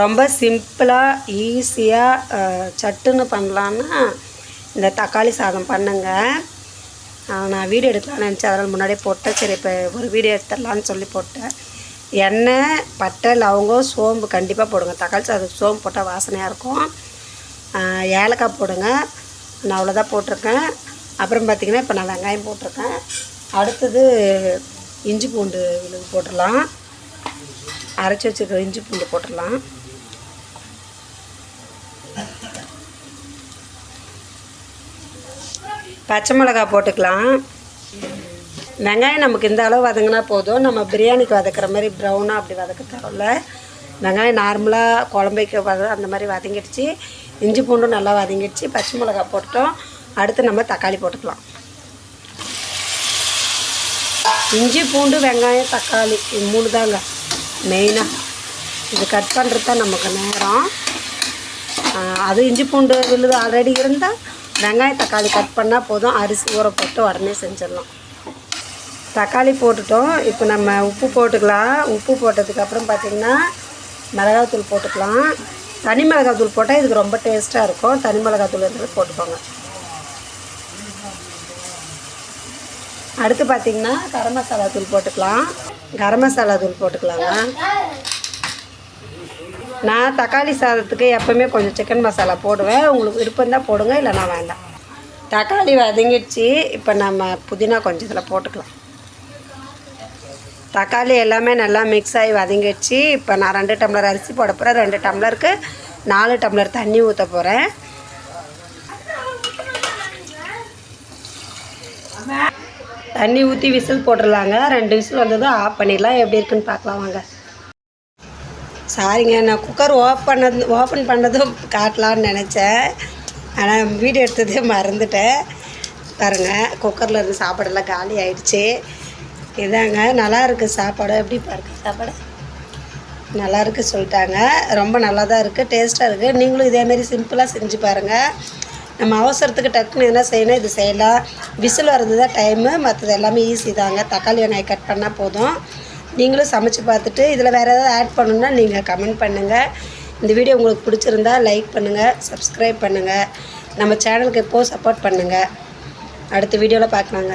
ரொம்ப சிம்பிளாக ஈஸியாக சட்டுன்னு பண்ணலான்னா இந்த தக்காளி சாதம் பண்ணுங்க. நான் வீடியோ எடுக்கலாம்னு நினச்சேன். அதனால் முன்னாடியே போட்டேன். சரி இப்போ ஒரு வீடியோ எடுத்துடலான்னு சொல்லி போட்டேன். எண்ணெய் பட்டை லவங்கம் சோம்பு கண்டிப்பாக போடுங்க. தக்காளி சாதம் சோம்பு போட்டால் வாசனையாக இருக்கும். ஏலக்காய் போடுங்க. நான் அவ்வளோதான் போட்டிருக்கேன். அப்புறம் பார்த்திங்கன்னா இப்போ நான் வெங்காயம் போட்டிருக்கேன். அடுத்தது இஞ்சி பூண்டு விழுது போட்டுடலாம். அரைச்சி வச்சுருக்க இஞ்சி பூண்டு போட்டுடலாம். பச்சை மிளகா போட்டுக்கலாம். வெங்காயம் நமக்கு இந்த அளவு வதங்கினா போதும். நம்ம பிரியாணிக்கு வதக்கிற மாதிரி ப்ரௌனாக அப்படி வதக்க தேவையில்ல. வெங்காயம் நார்மலாக குழம்பைக்கு வத அந்த மாதிரி வதங்கிடுச்சு. இஞ்சி பூண்டும் நல்லா வதங்கிடுச்சு. பச்சை மிளகாய் போட்டோம் அடுத்து நம்ம தக்காளி போட்டுக்கலாம். இஞ்சி பூண்டு வெங்காயம் தக்காளி இது மூணு தாங்க. மெயினாக இது கட் பண்ணுறது தான் நமக்கு நேரம். அது இஞ்சி பூண்டு விழுது ஆல்ரெடி இருந்தால் வெங்காயம் தக்காளி கட் பண்ணால் போதும். அரிசி ஊற போட்டு உடனே செஞ்சிடலாம். தக்காளி போட்டுட்டோம். இப்போ நம்ம உப்பு போட்டுக்கலாம். உப்பு போட்டதுக்கப்புறம் பார்த்திங்கன்னா மிளகாத்தூள் போட்டுக்கலாம். தனி மிளகாத்தூள் போட்டால் இதுக்கு ரொம்ப டேஸ்ட்டாக இருக்கும். தனி மிளகாத்தூள் இருக்கிறது போட்டுக்கோங்க. அடுத்து பார்த்திங்கன்னா கரம் மசாலா தூள் போட்டுக்கலாம். கரம் மசாலா தூள் போட்டுக்கலாங்க. நான் தக்காளி சாதத்துக்கு எப்போவுமே கொஞ்சம் சிக்கன் மசாலா போடுவேன். உங்களுக்கு விருப்பம் தான் போடுங்க நான் வேண்டாம். தக்காளி வதங்கிடுச்சு. இப்போ நம்ம புதினா கொஞ்சம் இதில் போட்டுக்கலாம். தக்காளி எல்லாமே நல்லா மிக்ஸ் ஆகி வதங்கிடுச்சு. இப்போ நான் ரெண்டு டம்ளர் அரிசி போட போகிறேன் ரெண்டு டம்ளருக்கு நாலு டம்ளர் தண்ணி ஊற்ற போகிறேன் தண்ணி ஊற்றி விசில் போட்டுடலாங்க. ரெண்டு விசில் வந்ததும் ஆஃப் பண்ணிடலாம். எப்படி இருக்குன்னு பார்க்கலாம் வாங்க. சாரிங்க நான் குக்கர் ஓப் பண்ணது ஓப்பன் பண்ணதும் காட்டலான்னு நினச்சேன். ஆனால் வீடியோ எடுத்ததே மறந்துட்டேன். பாருங்கள் குக்கரில் இருந்து சாப்பாடெல்லாம் காலி ஆயிடுச்சு. இதாங்க நல்லா இருக்குது சாப்பாடு. எப்படி பாருங்க சாப்பாடு. நல்லா இருக்குது சொல்லிட்டாங்க. ரொம்ப நல்லா தான் இருக்குது டேஸ்ட்டாக இருக்குது நீங்களும் இதேமாரி சிம்பிளாக செஞ்சு பாருங்கள் நம்ம அவசரத்துக்கு டக்குன்னு எதனா செய்யணும் இது செய்யலாம். விசில் வர்றது தான் டைமு மற்றது எல்லாமே ஈஸி தாங்க. தக்காளி வெங்காயம் கட் பண்ணால் போதும். நீங்களும் சமைச்சு பார்த்துட்டு இதில் வேறு ஏதாவது ஆட் பண்ணணுன்னா நீங்கள் கமெண்ட் பண்ணுங்கள் இந்த வீடியோ உங்களுக்கு பிடிச்சிருந்தா லைக் பண்ணுங்கள் சப்ஸ்கிரைப் பண்ணுங்கள் நம்ம சேனலுக்கு எப்போது சப்போர்ட் பண்ணுங்கள் அடுத்த வீடியோவில் பார்க்கலாங்க.